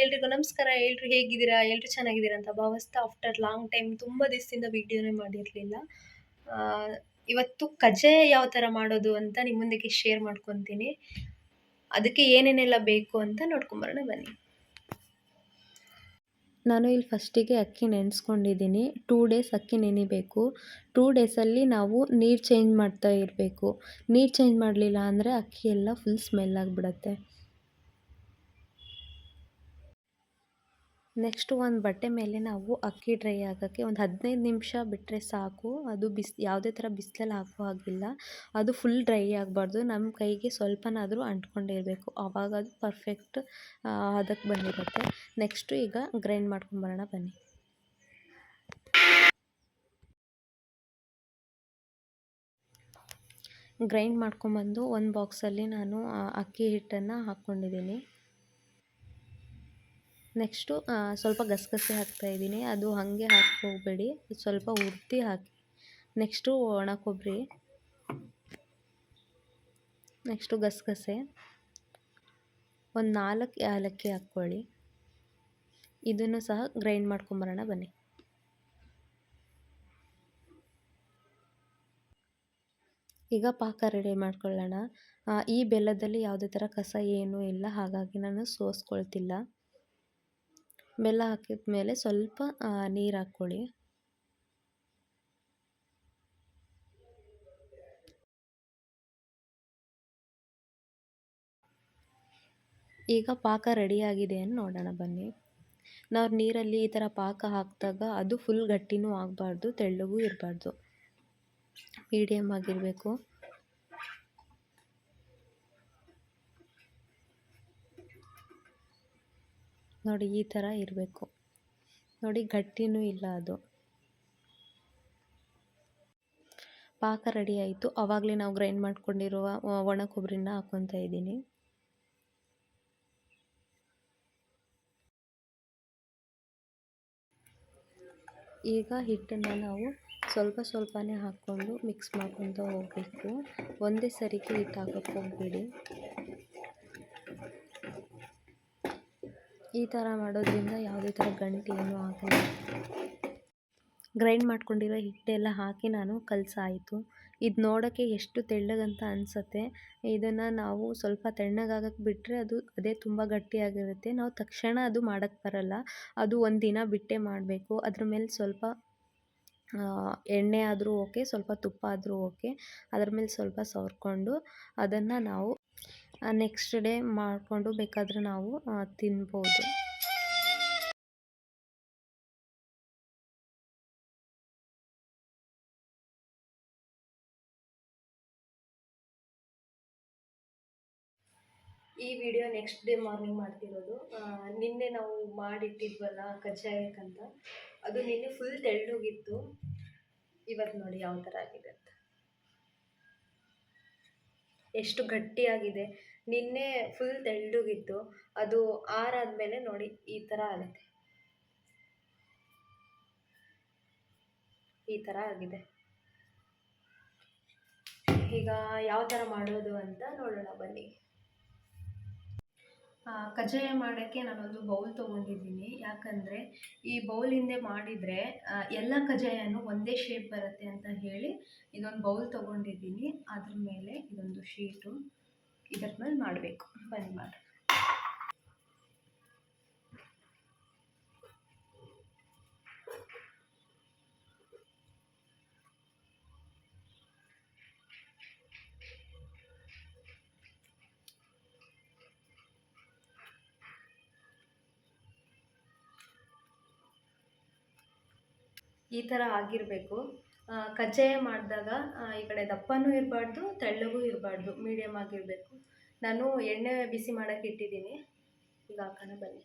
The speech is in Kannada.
ಎಲ್ರಿಗೂ ನಮಸ್ಕಾರ. ಎಲ್ರು ಹೇಗಿದ್ದೀರಾ? ಎಲ್ರು ಚೆನ್ನಾಗಿದ್ದೀರಾ ಅಂತ ಭಾವಿಸ್ತಾ ಆಫ್ಟರ್ ಲಾಂಗ್ ಟೈಮ್ ತುಂಬ ದಿವಸದಿಂದ ವಿಡಿಯೋನೇ ಮಾಡಿರಲಿಲ್ಲ. ಇವತ್ತು ಕಜೆ ಯಾವ ಥರ ಮಾಡೋದು ಅಂತ ನಿಮ್ಮ ಮುಂದಕ್ಕೆ ಶೇರ್ ಮಾಡ್ಕೊತೀನಿ. ಅದಕ್ಕೆ ಏನೇನೆಲ್ಲ ಬೇಕು ಅಂತ ನೋಡ್ಕೊಂಬರೋಣ ಬನ್ನಿ. ನಾನು ಇಲ್ಲಿ ಫಸ್ಟಿಗೆ ಅಕ್ಕಿ ನೆನೆಸ್ಕೊಂಡಿದ್ದೀನಿ. ಟೂ ಡೇಸ್ ಅಕ್ಕಿ ನೆನಿಬೇಕು. ಟೂ ಡೇಸಲ್ಲಿ ನಾವು ನೀರು ಚೇಂಜ್ ಮಾಡ್ತಾ ಇರಬೇಕು. ನೀರು ಚೇಂಜ್ ಮಾಡಲಿಲ್ಲ ಅಂದರೆ ಅಕ್ಕಿ ಎಲ್ಲ ಫುಲ್ ಸ್ಮೆಲ್ ಆಗಿಬಿಡತ್ತೆ. ನೆಕ್ಸ್ಟು ಒಂದು ಬಟ್ಟೆ ಮೇಲೆ ನಾವು ಅಕ್ಕಿ ಡ್ರೈ ಆಗೋಕ್ಕೆ ಒಂದು ಹದಿನೈದು ನಿಮಿಷ ಬಿಟ್ಟರೆ ಸಾಕು. ಅದು ಬಿಸ್, ಯಾವುದೇ ಥರ ಬಿಸಿಲಲ್ಲಿ ಹಾಕೋ ಹಾಗಿಲ್ಲ. ಅದು ಫುಲ್ ಡ್ರೈ ಆಗಬಾರ್ದು. ನಮ್ಮ ಕೈಗೆ ಸ್ವಲ್ಪನಾದರೂ ಅಂಟ್ಕೊಂಡಿರಬೇಕು ಆವಾಗ ಅದು ಪರ್ಫೆಕ್ಟ್ ಅದಕ್ಕೆ ಬಂದಿರುತ್ತೆ. ನೆಕ್ಸ್ಟು ಈಗ ಗ್ರೈಂಡ್ ಮಾಡ್ಕೊಂಬರೋಣ ಬನ್ನಿ. ಗ್ರೈಂಡ್ ಮಾಡ್ಕೊಂಬಂದು ಒಂದು ಬಾಕ್ಸಲ್ಲಿ ನಾನು ಅಕ್ಕಿ ಹಿಟ್ಟನ್ನು ಹಾಕ್ಕೊಂಡಿದ್ದೀನಿ ನೆಕ್ಸ್ಟು ಸ್ವಲ್ಪ ಗಸಗಸೆ ಹಾಕ್ತಾಯಿದ್ದೀನಿ ಅದು ಹಾಗೆ ಹಾಕಿ ಹೋಗಬೇಡಿ ಸ್ವಲ್ಪ ಉರ್ತಿ ಹಾಕಿ. ನೆಕ್ಸ್ಟು ಒಣ ಕೊಬ್ಬರಿ. ನೆಕ್ಸ್ಟು ಗಸಗಸೆ. ಒಂದು ನಾಲ್ಕು ಏಲಕ್ಕಿ ಹಾಕ್ಕೊಳ್ಳಿ. ಇದನ್ನು ಸಹ ಗ್ರೈಂಡ್ ಮಾಡ್ಕೊಂಬರೋಣ, ಬನ್ನಿ. ಈಗ ಪಾಕ ರೆಡಿ ಮಾಡ್ಕೊಳ್ಳೋಣ. ಈ ಬೆಲ್ಲದಲ್ಲಿ ಯಾವುದೇ ಥರ ಕಸ ಏನೂ ಇಲ್ಲ. ಹಾಗಾಗಿ ನಾನು ಸೋಸ್ಕೊಳ್ತಿಲ್ಲ. ಬೆಲ್ಲ ಹಾಕಿದ ಮೇಲೆ ಸ್ವಲ್ಪ ನೀರು ಹಾಕ್ಕೊಳ್ಳಿ. ಈಗ ಪಾಕ ರೆಡಿಯಾಗಿದೆ ಅಂತ ನೋಡೋಣ ಬನ್ನಿ. ನಾವು ನೀರಲ್ಲಿ ಈ ಥರ ಪಾಕ ಹಾಕಿದಾಗ ಅದು ಫುಲ್ ಗಟ್ಟಿನೂ ಆಗಬಾರ್ದು, ತೆಳ್ಳಗೂ ಇರಬಾರ್ದು. ಮೀಡಿಯಮ್ ಆಗಿರಬೇಕು. ನೋಡಿ, ಈ ಥರ ಇರಬೇಕು. ನೋಡಿ, ಗಟ್ಟಿನೂ ಇಲ್ಲ ಅದು. ಪಾಕ ರೆಡಿ ಆಯಿತು. ಆವಾಗಲೇ ನಾವು ಗ್ರೈಂಡ್ ಮಾಡ್ಕೊಂಡಿರುವ ಒಣ ಕೊಬ್ಬರಿನ ಹಾಕ್ಕೊತಾ ಇದ್ದೀನಿ. ಈಗ ಹಿಟ್ಟನ್ನು ನಾವು ಸ್ವಲ್ಪ ಸ್ವಲ್ಪನೇ ಹಾಕ್ಕೊಂಡು ಮಿಕ್ಸ್ ಮಾಡ್ಕೊತ ಹೋಗಬೇಕು. ಒಂದೇ ಸರಿಗೆ ಹಿಟ್ಟು ಹಾಕೋಕ್ಕೆ ಹೋಗಬೇಡಿ. ಈ ಥರ ಮಾಡೋದ್ರಿಂದ ಯಾವುದೇ ಥರ ಗಂಟು ಏನೂ ಆಗಲ್ಲ ಗ್ರೈಂಡ್ ಮಾಡ್ಕೊಂಡಿರೋ ಹಿಟ್ಟೆಲ್ಲ ಹಾಕಿ ನಾನು ಕಲಸಾಯಿತು. ಇದು ನೋಡೋಕ್ಕೆ ಎಷ್ಟು ತೆಳ್ಳಗಂತ ಅನಿಸುತ್ತೆ. ಇದನ್ನು ನಾವು ಸ್ವಲ್ಪ ತಣ್ಣಗಾಗಕ್ಕೆ ಬಿಟ್ಟರೆ ಅದು ಅದೇ ತುಂಬ ಗಟ್ಟಿಯಾಗಿರುತ್ತೆ. ನಾವು ತಕ್ಷಣ ಅದು ಮಾಡೋಕ್ಕೆ ಬರಲ್ಲ. ಅದು ಒಂದು ದಿನ ಬಿಟ್ಟೆ ಮಾಡಬೇಕು. ಅದ್ರ ಮೇಲೆ ಸ್ವಲ್ಪ ಎಣ್ಣೆ ಆದರೂ ಓಕೆ, ಸ್ವಲ್ಪ ತುಪ್ಪ ಆದರೂ ಓಕೆ. ಅದ್ರ ಮೇಲೆ ಸ್ವಲ್ಪ ಸವರ್ಕೊಂಡು ಅದನ್ನು ನಾವು ನೆಕ್ಸ್ಟ್ ಡೇ ಮಾಡಿಕೊಂಡು ಬೇಕಾದರೆ ನಾವು ತಿನ್ಬೋದು. ಈ ವಿಡಿಯೋ ನೆಕ್ಸ್ಟ್ ಡೇ ಮಾರ್ನಿಂಗ್ ಮಾಡ್ತಿರೋದು. ನಿನ್ನೆ ನಾವು ಮಾಡಿಟ್ಟಿದ್ವಲ್ಲ ಕಜ್ಜಾಯಕ್ಕಂತ. ಅದು ನಿನ್ನೆ ಫುಲ್ ತೆಳ್ಳಗಿತ್ತು. ಇವತ್ತು ನೋಡಿ ಯಾವ ಥರ ಆಗಿದೆ. ಎಷ್ಟು ಗಟ್ಟಿಯಾಗಿದೆ. ನಿನ್ನೆ ಫುಲ್ ತೆಳ್ಳಗಿತ್ತು. ಅದು ಆರಾದ್ಮೇಲೆ ನೋಡಿ ಈ ಥರ ಆಗುತ್ತೆ. ಈ ಥರ ಆಗಿದೆ. ಈಗ ಯಾವ ಥರ ಮಾಡೋದು ಅಂತ ನೋಡೋಣ ಬನ್ನಿ. ಕಜ್ಜಾಯ ಮಾಡೋಕ್ಕೆ ನಾನೊಂದು ಬೌಲ್ ತೊಗೊಂಡಿದ್ದೀನಿ. ಯಾಕಂದರೆ ಈ ಬೌಲ್ ಮಾಡಿದರೆ ಎಲ್ಲ ಕಜ್ಜಾಯನೂ ಒಂದೇ ಶೇಪ್ ಬರುತ್ತೆ ಅಂತ ಹೇಳಿ ಇದೊಂದು ಬೌಲ್ ತೊಗೊಂಡಿದ್ದೀನಿ. ಅದ್ರ ಮೇಲೆ ಶೀಟು ಇದರ ಮೇಲೆ ಮಾಡಬೇಕು. ಬನ್ನಿ ಮಾಡಿ ಈ ಥರ ಆಗಿರಬೇಕು. ಕಜ್ಜಾಯ ಮಾಡಿದಾಗ ಈ ಕಡೆ ದಪ್ಪನೂ ಇರಬಾರ್ದು, ತೆಳ್ಳಗೂ ಇರಬಾರ್ದು ಮೀಡಿಯಮ್ ಆಗಿರಬೇಕು. ನಾನು ಎಣ್ಣೆ ಬಿಸಿ ಮಾಡೋಕ್ಕೆ ಇಟ್ಟಿದ್ದೀನಿ. ಈಗ ಹಾಕೋಣ ಬನ್ನಿ.